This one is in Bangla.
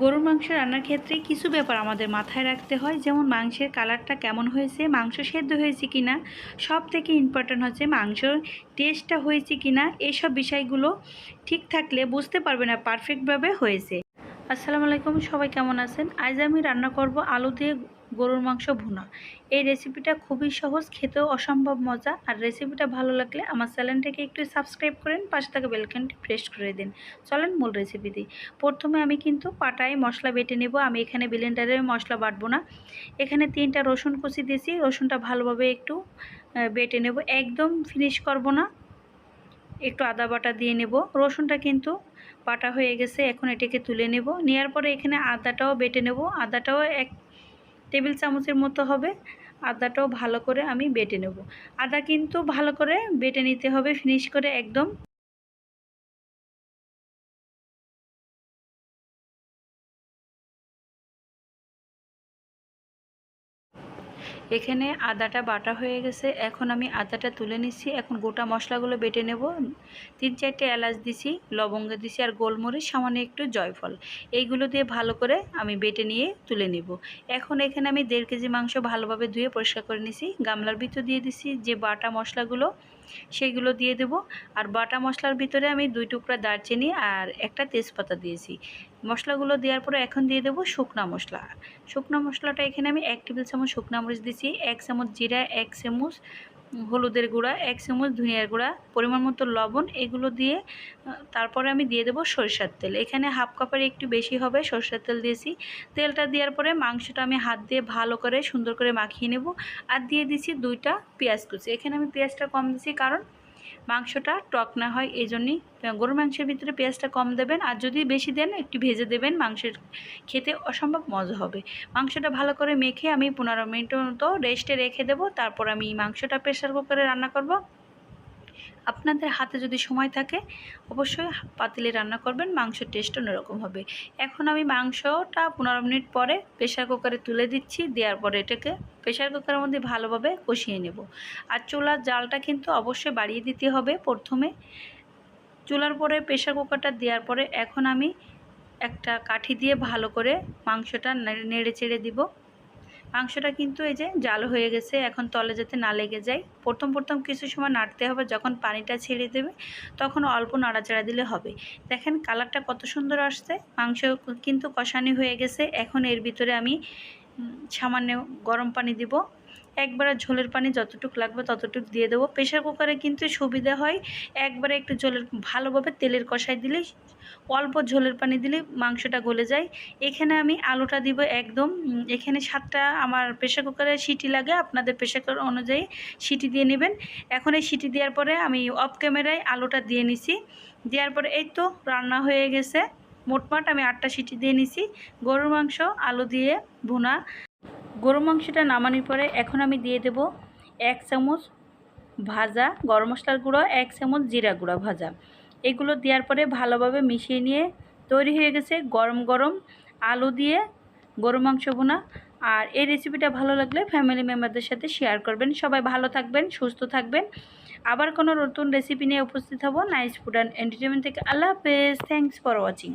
গরুর মাংস রান্নার ক্ষেত্রে কিছু ব্যাপার আমাদের মাথায় রাখতে হয়, যেমন মাংসের কালারটা কেমন হয়েছে, মাংস সেদ্ধ হয়েছে কি না সব থেকে ইম্পর্ট্যান্ট হচ্ছে মাংসর টেস্টটা হয়েছে কি না এসব বিষয়গুলো ঠিক থাকলে বুঝতে পারবে না পারফেক্টভাবে হয়েছে। আসসালামু আলাইকুম, সবাই কেমন আছেন? আজ আমি রান্না করব আলু দিয়ে গরুর মাংস ভুনা। এই রেসিপিটা খুবই সহজ, খেতেও অসম্ভব মজা। আর রেসিপিটা ভালো লাগলে আমার চ্যানেলটাকে একটু সাবস্ক্রাইব করেন, পাশে থাকা বেলকানটি প্রেস করে দিন। চলেন মূল রেসিপি দিই। প্রথমে আমি কিন্তু পাটায় মশলা বেটে নেব। আমি এখানে ব্লেন্ডারে মশলা বাটবো না। এখানে তিনটা রসুন কুচি দিয়েছি। রসুনটা ভালোভাবে একটু বেটে নেব। একদম ফিনিশ করব না। একটু আদা বাটা দিয়ে নেব। রসুনটা কিন্তু বাটা হয়ে গেছে, এখন এটাকে তুলে নেব। নেওয়ার পরে এখানে আদাটাও বেটে নেব। আদাটাও এক টেবিল চামচের মতো হবে। আদাটাও ভালো করে আমি বেটে নেব। আদা কিন্তু ভালো করে বেটে নিতে হবে, ফিনিশ করে একদম এখানে আদাটা বাটা হয়ে গেছে। এখন আমি আদাটা তুলে নিচ্ছি। এখন গোটা মশলাগুলো বেটে নেব। তিন চারটে এলাচ দিছি, লবঙ্গ দিছি আর গোলমরিচ, সামান্য একটু জয়ফল। এইগুলো দিয়ে ভালো করে আমি বেটে নিয়ে তুলে নেব। এখন এখানে আমি দেড় কেজি মাংস ভালোভাবে ধুয়ে পরিষ্কার করে নিছি। গামলার ভিতর দিয়ে দিছি যে বাটা মশলাগুলো সেইগুলো দিয়ে দেব। আর বাটা মশলার ভিতরে আমি দুই টুকরা দারচিনি আর একটা তেজপাতা দিয়েছি। মশলাগুলো দেওয়ার পরে এখন দিয়ে দেবো শুকনো মশলা। শুকনো মশলাটা এখানে আমি এক টেবিল চামচ শুকনো মরিচ দিয়েছি, এক চামচ জিরা, এক চামচ হলুদের গুঁড়া, এক চামচ ধনিয়ার গুঁড়া, পরিমাণ মতো লবণ, এগুলো দিয়ে তারপরে আমি দিয়ে দেবো সরিষার তেল। এখানে হাফ কাপের একটু বেশি হবে সরিষার তেল দিয়েছি। তেলটা দেওয়ার পরে মাংসটা আমি হাত দিয়ে ভালো করে সুন্দর করে মাখিয়ে নেব। আর দিয়ে দিছি দুইটা পেঁয়াজ কুচি। এখানে আমি পেঁয়াজটা কম দিছি কারণ মাংসটা টক না হয়, এই জন্যই গরুর মাংসের ভিতরে পেঁয়াজটা কম দেবেন। আর যদি বেশি দেন, একটু ভেজে দেবেন, মাংসের খেতে অসম্ভব মজা হবে। মাংসটা ভালো করে মেখে আমি পনেরো মিনিট মতো রেস্টে রেখে দেবো। তারপর আমি মাংসটা প্রেশার কুকারে রান্না করব। আপনাদের হাতে যদি সময় থাকে, অবশ্যই পাতিলে রান্না করবেন, মাংসের টেস্ট অন্যরকম হবে। এখন আমি মাংসটা পনেরো মিনিট পরে প্রেশার কুকারে তুলে দিচ্ছি, দেওয়ার পরে এটাকে প্রেশার কুকারের মধ্যে ভালোভাবে কষিয়ে নেব। আর চুলার জালটা কিন্তু অবশ্যই বাড়িয়ে দিতে হবে প্রথমে। চুলার পরে প্রেশার কুকারটা দেওয়ার পরে এখন আমি একটা কাঠি দিয়ে ভালো করে মাংসটা নেড়ে- চেড়ে দিব। মাংসটা কিন্তু এই যে জাল হয়ে গেছে, এখন তলে যাতে না লেগে যায়। প্রথম প্রথম কিছু সময় নাড়তে হবে, যখন পানিটা ছেড়ে দেবে তখন অল্প নাড়াচাড়া দিলে হবে। দেখেন কালারটা কত সুন্দর আসছে, মাংস কিন্তু কষানি হয়ে গেছে। এখন এর ভিতরে আমি সামান্য গরম পানি দিব। একবারে ঝোলের পানি যতটুকু লাগবে ততটুকু দিয়ে দেবো। প্রেশার কুকারে কিন্তু সুবিধা হয় একবারে একটু ঝোলের, ভালোভাবে তেলের কষাই দিলে, অল্প ঝোলের পানি দিলে মাংসটা গলে যায়। এখানে আমি আলুটা দিব একদম এখানে সাতটা, আমার প্রেশার কুকারে সিটি লাগে, আপনাদের প্রেশার কুকার অনুযায়ী সিটি দিয়ে নেবেন। এখন এই সিটি দেওয়ার পরে আমি অফ ক্যামেরায় আলুটা দিয়ে নিছি। দেওয়ার পরে এই তো রান্না হয়ে গেছে। মোটমাট আমি আটটা সিটি দিয়ে নিছি। গরুর মাংস, আলু দিয়ে ভুনা। গরুর মাংসটা নামানোর পরে এখন আমি দিয়ে দেব এক চামচ ভাজা গরম মশলার গুঁড়ো, এক চামচ জিরা গুঁড়া ভাজা। এগুলো দেওয়ার পরে ভালোভাবে মিশিয়ে নিয়ে তৈরি হয়ে গেছে গরম গরম আলু দিয়ে গরু মাংস বোনা আর এই রেসিপিটা ভালো লাগলে ফ্যামিলি মেম্বারদের সাথে শেয়ার করবেন। সবাই ভালো থাকবেন, সুস্থ থাকবেন। আবার কোনো নতুন রেসিপি নিয়ে উপস্থিত হব। নাইস ফুড অ্যান্ড এন্টারটেনমেন্ট থেকে। আল্লাহ হাফেজ। Thanks for watching